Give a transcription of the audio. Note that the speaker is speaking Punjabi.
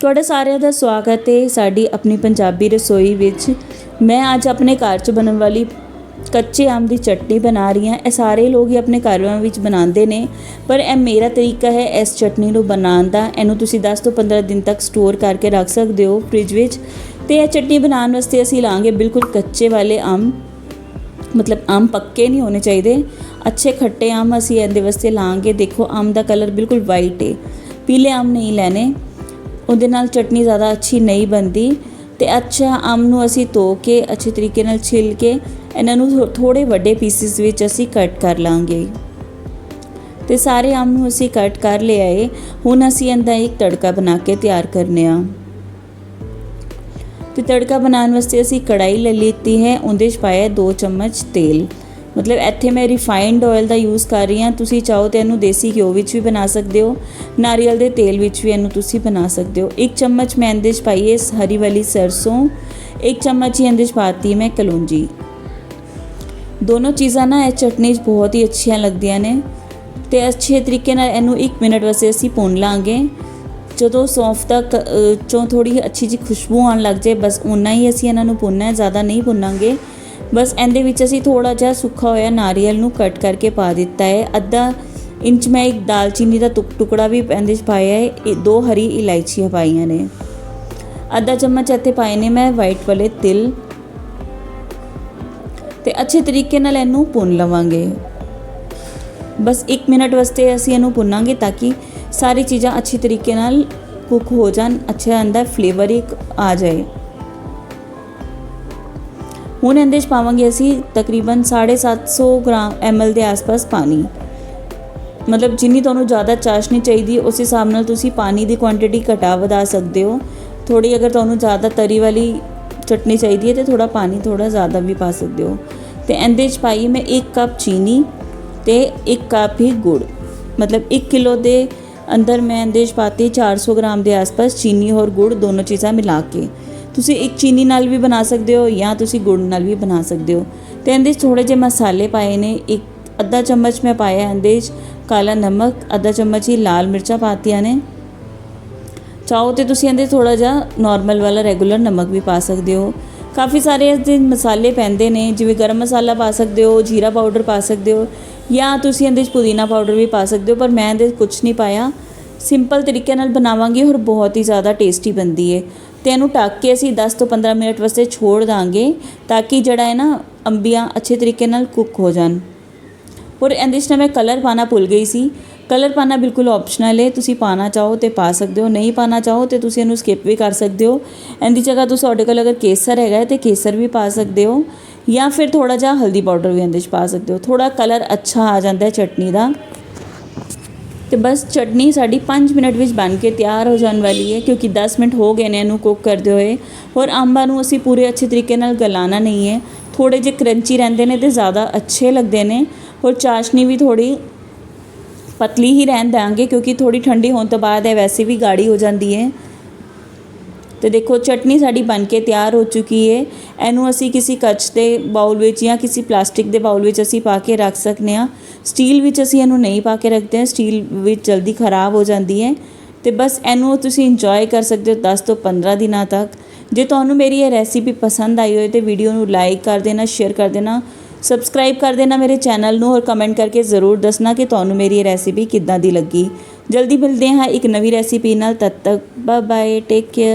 ਤੁਹਾਡਾ ਸਾਰਿਆਂ ਦਾ ਸਵਾਗਤ ਹੈ ਸਾਡੀ ਆਪਣੀ ਪੰਜਾਬੀ ਰਸੋਈ ਵਿੱਚ। ਮੈਂ ਅੱਜ ਆਪਣੇ ਘਰ 'ਚ ਬਣਨ ਵਾਲੀ ਕੱਚੇ ਆਮ ਦੀ ਚਟਨੀ ਬਣਾ ਰਹੀ ਹਾਂ। ਇਹ ਸਾਰੇ ਲੋਕ ਹੀ ਆਪਣੇ ਘਰਾਂ ਵਿੱਚ ਬਣਾਉਂਦੇ ਨੇ, ਪਰ ਇਹ ਮੇਰਾ ਤਰੀਕਾ ਹੈ ਇਸ ਚਟਨੀ ਨੂੰ ਬਣਾਉਣ ਦਾ। ਇਹਨੂੰ ਤੁਸੀਂ 10 ਤੋਂ 15 ਦਿਨ ਤੱਕ ਸਟੋਰ ਕਰਕੇ ਰੱਖ ਸਕਦੇ ਹੋ ਫ੍ਰਿਜ ਵਿੱਚ। ਤੇ ਇਹ ਚਟਨੀ ਬਣਾਉਣ ਵਾਸਤੇ ਅਸੀਂ ਲਾਂਗੇ ਬਿਲਕੁਲ ਕੱਚੇ ਵਾਲੇ ਆਮ, ਮਤਲਬ ਆਮ ਪੱਕੇ ਨਹੀਂ ਹੋਣੇ ਚਾਹੀਦੇ। ਅੱਛੇ ਖੱਟੇ ਆਮ ਅਸੀਂ ਇਹਦੇ ਵਾਸਤੇ ਲਾਂਗੇ। ਦੇਖੋ, ਆਮ ਦਾ ਕਲਰ ਬਿਲਕੁਲ ਵਾਈਟ ਹੈ। ਪੀਲੇ ਆਮ ਨਹੀਂ ਲੈਣੇ। ਉਹਦੇ ਨਾਲ ਚਟਨੀ ਜ਼ਿਆਦਾ ਅੱਛੀ ਨਹੀਂ ਬਣਦੀ ਤੇ ਅੱਛਾ ਆਮ ਨੂੰ ਅਸੀਂ ਧੋ ਕੇ ਅੱਛੇ ਤਰੀਕੇ ਨਾਲ ਛਿੱਲ ਕੇ ਇਹਨਾਂ ਨੂੰ ਥੋ- ਥੋੜੇ ਵੱਡੇ ਪੀਸਿਸ ਵਿੱਚ ਅਸੀਂ ਕੱਟ ਕਰ ਲਾਂਗੇ। ਤੇ ਸਾਰੇ ਆਮ ਨੂੰ ਅਸੀਂ ਕੱਟ ਕਰ ਲਿਆ ਏ ਹੁਣ ਅਸੀਂ ਇਹਦਾ ਇੱਕ ਤੜਕਾ ਬਣਾ ਕੇ ਤਿਆਰ ਕਰਨੇ ਆ। ਤੇ ਤੜਕਾ ਬਣਾਉਣ ਵਾਸਤੇ ਅਸੀਂ ਕੜਾਈ ਲੈ ਲਿੱਤੀ ਹੈ, ਉਹਦੇ 'ਚ ਪਾਇਆ 2 ਚਮਚ ਤੇਲ। ਮਤਲਬ ਇੱਥੇ ਮੈਂ ਰਿਫਾਈਨਡ ਆਇਲ ਦਾ ਯੂਜ਼ ਕਰ ਰਹੀ ਹਾਂ। ਤੁਸੀਂ ਚਾਹੋ ਤੇ ਇਹਨੂੰ ਦੇਸੀ ਘਿਓ ਵਿੱਚ ਵੀ ਬਣਾ ਸਕਦੇ ਹੋ, ਨਾਰੀਅਲ ਦੇ ਤੇਲ ਵਿੱਚ ਵੀ ਇਹਨੂੰ ਤੁਸੀਂ ਬਣਾ ਸਕਦੇ ਹੋ। ਇੱਕ ਚਮਚ ਮੈਂ ਇਹਦੇ 'ਚ ਪਾਈ ਹੈ ਹਰੀ ਵਾਲੀ ਸਰਸੋਂ, ਇੱਕ ਚਮਚ ਹੀ ਇਹਦੇ 'ਚ ਪਾਤੀ ਮੈਂ ਕਲੌਂਜੀ। ਦੋਨੋਂ ਚੀਜ਼ਾਂ ਨਾ ਇਹ ਚਟਨੀ 'ਚ ਬਹੁਤ ਹੀ ਅੱਛੀਆਂ ਲੱਗਦੀਆਂ ਨੇ ਤੇ ਅੱਛੇ ਤਰੀਕੇ ਨਾਲ ਇਹਨੂੰ 1 ਮਿੰਟ ਵਾਸਤੇ ਅਸੀਂ ਭੁੰਨ ਲਾਂਗੇ। ਜਦੋਂ ਸੌਂਫ ਦਾ ਕ- ਚੋਂ ਥੋੜੀ ਅੱਛੀ ਜੀ ਖੁਸ਼ਬੂ ਆਉਣ ਲੱਗ ਜਾਏ, ਬਸ ਉਨਾ ਹੀ ਅਸੀਂ ਇਹਨਾਂ ਨੂੰ ਭੁੰਨਣਾ ਹੈ, ਜ਼ਿਆਦਾ ਨਹੀਂ ਭੁੰਨਾਂਗੇ। ਬਸ ਇਹਦੇ ਵਿੱਚ ਅਸੀਂ ਥੋੜਾ ਜਿਹਾ ਸੁੱਕਾ ਹੋਇਆ ਨਾਰੀਅਲ ਨੂੰ ਕੱਟ ਕਰਕੇ ਪਾ ਦਿੱਤਾ ਹੈ। ਅੱਧਾ ਇੰਚ ਮੈਂ ਇੱਕ ਦਾਲਚੀਨੀ ਦਾ ਟੁਕ- ਟੁਕੜਾ ਵੀ ਇਹਦੇ 'ਚ ਪਾਇਆ ਹੈ। ਇਹ ਦੋ ਹਰੀ ਇਲਾਇਚੀਆਂ ਪਾਈਆਂ ਨੇ। ਅੱਧਾ ਚਮਚ ਇੱਥੇ ਪਾਏ ਨੇ ਮੈਂ ਵਾਈਟ ਵਾਲੇ ਤਿਲ। ਤੇ ਅੱਛੇ ਤਰੀਕੇ ਨਾਲ ਇਹਨੂੰ ਭੁੰਨ ਲਵਾਂਗੇ। ਬਸ 1 ਮਿੰਟ ਵਾਸਤੇ ਅਸੀਂ ਇਹਨੂੰ ਭੁੰਨਾਂਗੇ ਤਾਂ ਕਿ ਸਾਰੀ ਚੀਜ਼ਾਂ ਅੱਛੇ ਤਰੀਕੇ ਨਾਲ ਕੁੱਕ ਹੋ ਜਾਣ। ਅੱਛਾ ਅੰਦਰ ਫਲੇਵਰ ਇੱਕ ਆ ਜਾਏ। ਹੁਣ ਇਹਦੇ 'ਚ ਪਾਵਾਂਗੇ ਅਸੀਂ ਤਕਰੀਬਨ 750 ਗ੍ਰਾਮ ml ਦੇ ਆਸ-ਪਾਸ ਪਾਣੀ। ਮਤਲਬ ਜਿੰਨੀ ਤੁਹਾਨੂੰ ਜ਼ਿਆਦਾ ਚਾਸ਼ਨੀ ਚਾਹੀਦੀ, ਉਸ ਹਿਸਾਬ ਨਾਲ ਤੁਸੀਂ ਪਾਣੀ ਦੀ ਕੁਆਂਟੀਟੀ ਘਟਾ ਵਧਾ ਸਕਦੇ ਹੋ। ਥੋੜੀ ਅਗਰ ਤੁਹਾਨੂੰ ਜ਼ਿਆਦਾ ਤਰੀ ਵਾਲੀ ਚਟਨੀ ਚਾਹੀਦੀ ਹੈ ਤੇ ਥੋੜਾ ਪਾਣੀ ਥੋੜਾ ਜ਼ਿਆਦਾ ਵੀ ਪਾ ਸਕਦੇ ਹੋ। ਤੇ ਇਹਦੇ 'ਚ ਪਾਈ ਮੈਂ 1 ਕੱਪ ਚੀਨੀ ਤੇ 1 ਕੱਪ ਹੀ ਗੁੜ। ਮਤਲਬ 1 ਕਿਲੋ ਦੇ ਅੰਦਰ ਮੈਂ ਇਹਦੇ 'ਚ ਪਾਤੀ 400 ਗ੍ਰਾਮ ਦੇ ਆਸ-ਪਾਸ ਚੀਨੀ ਔਰ ਗੁੜ ਦੋਨੋਂ ਚੀਜ਼ਾਂ ਮਿਲਾ ਕੇ। ਤੁਸੀਂ ਇੱਕ ਚੀਨੀ ਨਾਲ ਵੀ ਬਣਾ ਸਕਦੇ ਹੋ ਜਾਂ ਤੁਸੀਂ ਗੁੜ ਨਾਲ ਵੀ ਬਣਾ ਸਕਦੇ ਹੋ। ਤੇ ਇਹਦੇ 'ਚ ਥੋੜੇ ਜਿਹੇ ਮਸਾਲੇ ਪਾਏ ਨੇ। ਇੱਕ ਅੱਧਾ ਚਮਚ ਮੈਂ ਪਾਇਆ ਇਹਦੇ 'ਚ ਕਾਲਾ ਨਮਕ, ਅੱਧਾ ਚਮਚ ਹੀ ਲਾਲ ਮਿਰਚਾਂ ਪਾਤੀਆਂ ਨੇ। ਚਾਹੋ ਤੇ ਤੁਸੀਂ ਇਹਦੇ ਥੋੜਾ ਜਿਹਾ ਨਾਰਮਲ ਵਾਲਾ ਰੈਗੂਲਰ ਨਮਕ ਵੀ ਪਾ ਸਕਦੇ ਹੋ। ਕਾਫੀ ਸਾਰੇ ਇਹਦੇ ਮਸਾਲੇ ਪੈਂਦੇ ਨੇ, ਜਿਵੇਂ ਗਰਮ ਮਸਾਲਾ ਪਾ ਸਕਦੇ ਹੋ, ਜੀਰਾ ਪਾਊਡਰ ਪਾ ਸਕਦੇ ਹੋ ਜਾਂ ਤੁਸੀਂ ਇਹਦੇ 'ਚ ਪੁਦੀਨਾ ਪਾਊਡਰ ਵੀ ਪਾ ਸਕਦੇ ਹੋ, ਪਰ ਮੈਂ ਇਹਦੇ 'ਚ ਕੁਝ ਨਹੀਂ ਪਾਇਆ। ਸਿੰਪਲ ਤਰੀਕੇ ਨਾਲ ਬਣਾਵਾਂਗੇ ਔਰ ਬਹੁਤ ਹੀ ਜ਼ਿਆਦਾ ਟੇਸਟੀ ਬਣਦੀ ਹੈ ਤੇ ਇਹਨੂੰ ਢੱਕ ਕੇ ਅਸੀਂ 10 ਤੋਂ 15 ਮਿੰਟ ਵਾਸਤੇ ਛੋੜ ਦਾਂਗੇ ਤਾਂ ਕਿ ਜਿਹੜਾ ਹੈ ਨਾ ਅੰਬੀਆਂ ਅੱਛੇ ਤਰੀਕੇ ਨਾਲ ਕੁੱਕ ਹੋ ਜਾਣ। ਔਰ ਇਹਦੇ 'ਚ ਨਾ ਮੈਂ ਕਲਰ ਪਾਣਾ ਭੁੱਲ ਗਈ ਸੀ। ਕਲਰ ਪਾਣਾ ਬਿਲਕੁਲ ਆਪਸ਼ਨਲ ਹੈ ਤੁਸੀਂ ਪਾਣਾ ਚਾਹੋ ਤੇ ਪਾ ਸਕਦੇ ਹੋ, ਨਹੀਂ ਪਾਣਾ ਚਾਹੋ ਤੇ ਤੁਸੀਂ ਇਹਨੂੰ ਸਕਿਪ ਵੀ ਕਰ ਸਕਦੇ ਹੋ। ਇਹਦੀ ਜਗ੍ਹਾ ਤੁਸੀਂ ਤੁਹਾਡੇ ਕੋਲ ਅਗਰ ਕੇਸਰ ਹੈਗਾ ਹੈ ਤੇ ਕੇਸਰ ਵੀ ਪਾ ਸਕਦੇ ਹੋ ਜਾਂ ਫਿਰ ਥੋੜਾ ਜਿਹਾ ਹਲਦੀ ਪਾਊਡਰ ਵੀ ਇਹਦੇ 'ਚ ਪਾ ਸਕਦੇ ਹੋ। ਥੋੜਾ ਕਲਰ ਅੱਛਾ ਆ ਜਾਂਦਾ ਹੈ ਚਟਨੀ ਦਾ। ਤੇ ਬਸ ਚਟਨੀ ਸਾਡੀ 5 ਮਿੰਟ ਵਿੱਚ ਬਣ ਕੇ ਤਿਆਰ ਹੋ ਜਾਣ ਵਾਲੀ ਹੈ, ਕਿਉਂਕਿ 10 ਮਿੰਟ ਹੋ ਗਏ ਨੇ ਇਹਨੂੰ ਕੁੱਕ ਕਰਦੇ ਹੋਏ। ਔਰ ਅੰਬਾਂ ਨੂੰ ਅਸੀਂ ਪੂਰੇ ਅੱਛੇ ਤਰੀਕੇ ਨਾਲ ਗਲਾਣਾ ਨਹੀਂ ਹੈ। ਥੋੜੇ ਜਿਹੇ ਕਰੰਚੀ ਰਹਿੰਦੇ ਨੇ ਤੇ ਜ਼ਿਆਦਾ ਅੱਛੇ ਲੱਗਦੇ ਨੇ। ਔਰ ਚਾਸ਼ਨੀ ਵੀ ਥੋੜੀ ਪਤਲੀ ਹੀ ਰਹਿਣ ਦਾਂਗੇ ਕਿਉਂਕਿ ਥੋੜੀ ਠੰਡੀ ਹੋਣ ਤੋਂ ਬਾਅਦ ਇਹ ਵੈਸੇ ਵੀ ਗਾੜੀ ਹੋ ਜਾਂਦੀ ਹੈ। ਤੇ ਦੇਖੋ, ਚਟਨੀ ਸਾਡੀ ਬਣ ਕੇ ਤਿਆਰ ਹੋ ਚੁੱਕੀ ਹੈ ਇਹਨੂੰ ਅਸੀਂ ਕਿਸੇ ਕੱਚ ਦੇ ਬਾਉਲ ਵਿੱਚ ਜਾਂ ਕਿਸੇ ਪਲਾਸਟਿਕ ਦੇ ਬਾਉਲ ਵਿੱਚ ਅਸੀਂ ਪਾ ਕੇ ਰੱਖ ਸਕਨੇ ਆ ਸਟੀਲ ਵਿੱਚ ਅਸੀਂ ਇਹਨੂੰ ਨਹੀਂ ਪਾ ਕੇ ਰੱਖਦੇ ਹਾਂ। ਸਟੀਲ ਵਿੱਚ ਜਲਦੀ ਖਰਾਬ ਹੋ ਜਾਂਦੀ ਹੈ ਤੇ ਬਸ ਇਹਨੂੰ ਤੁਸੀਂ ਇੰਜੋਏ ਕਰ ਸਕਦੇ ਹੋ 10 ਤੋਂ 15 ਦਿਨਾਂ ਤੱਕ। ਜੇ ਤੁਹਾਨੂੰ ਮੇਰੀ ਇਹ ਰੈਸਿਪੀ ਪਸੰਦ ਆਈ ਹੋਵੇ ਤੇ ਵੀਡੀਓ ਨੂੰ ਲਾਈਕ ਕਰ ਦੇਣਾ ਸ਼ੇਅਰ ਕਰ ਦੇਣਾ ਸਬਸਕ੍ਰਾਈਬ ਕਰ ਦੇਣਾ ਮੇਰੇ ਚੈਨਲ ਨੂੰ ਔਰ ਕਮੈਂਟ ਕਰਕੇ ਜ਼ਰੂਰ ਦੱਸਣਾ ਕਿ ਤੁਹਾਨੂੰ ਮੇਰੀ ਇਹ ਰੈਸਿਪੀ ਕਿੱਦਾਂ ਦੀ ਲੱਗੀ। ਜਲਦੀ ਮਿਲਦੇ ਹਾਂ ਇੱਕ ਨਵੀਂ ਰੈਸਿਪੀ ਨਾਲ, ਤਦ ਤੱਕ ਬਾਏ ਬਾਏ ਟੇਕ ਕੇਅਰ